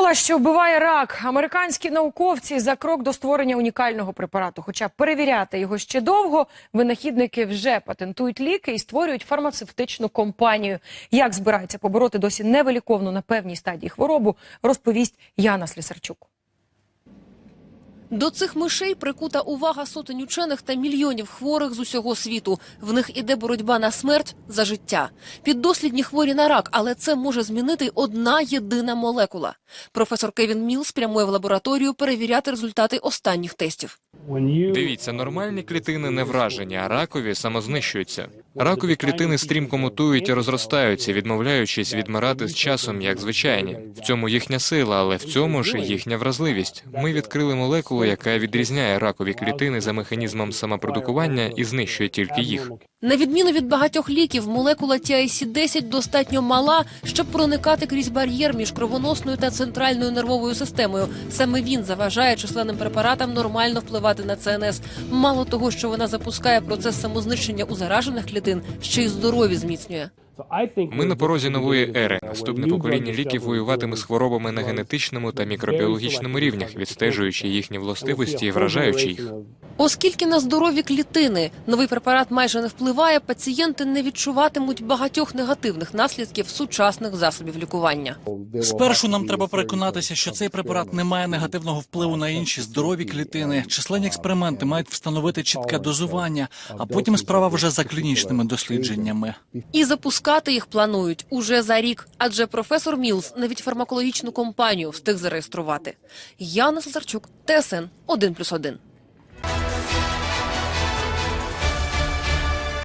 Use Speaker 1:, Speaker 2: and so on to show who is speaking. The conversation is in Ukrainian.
Speaker 1: Молекула, що вбиває рак. Американські науковці за крок до створення унікального препарату. Хоча перевіряти його ще довго, винахідники вже патентують ліки і створюють фармацевтичну компанію. Як збираються побороти досі невиліковну на певній стадії хворобу, розповість Яна Слісарчук.
Speaker 2: До цих мишей прикута увага сотень учених та мільйонів хворих з усього світу. В них іде боротьба на смерть за життя. Піддослідні хворі на рак, але це може змінити одна єдина молекула. Професор Кевін Мілс прямує в лабораторію перевіряти результати останніх тестів.
Speaker 3: Дивіться, нормальні клітини не вражені, а ракові самознищуються. Ракові клітини стрімко мутують і розростаються, відмовляючись відмирати з часом, як звичайні. В цьому їхня сила, але в цьому ж і їхня вразливість. Ми відкрили молекулу, яка відрізняє ракові клітини за механізмом самопродукування і знищує тільки їх.
Speaker 2: На відміну від багатьох ліків, молекула TIC-10 достатньо мала, щоб проникати крізь бар'єр між кровоносною та центральною нервовою системою. Саме він заважає численним препаратам нормально впливати на ЦНС. Мало того, що вона запускає процес самознищення у заражених клітин, ще й здорові зміцнює.
Speaker 3: Ми на порозі нової ери. Наступне покоління ліків воюватиме з хворобами на генетичному та мікробіологічному рівнях, відстежуючи їхні властивості і вражаючи їх.
Speaker 2: Оскільки на здорові клітини новий препарат майже не впливає, пацієнти не відчуватимуть багатьох негативних наслідків сучасних засобів лікування.
Speaker 4: Спершу нам треба переконатися, що цей препарат не має негативного впливу на інші здорові клітини. Численні експерименти мають встановити чітке дозування, а потім справа вже за клінічними дослідженнями.
Speaker 2: І запускати їх планують уже за рік, адже професор Мілс навіть фармакологічну компанію встиг зареєструвати. Яна Сазарчук, ТСН 1+,1.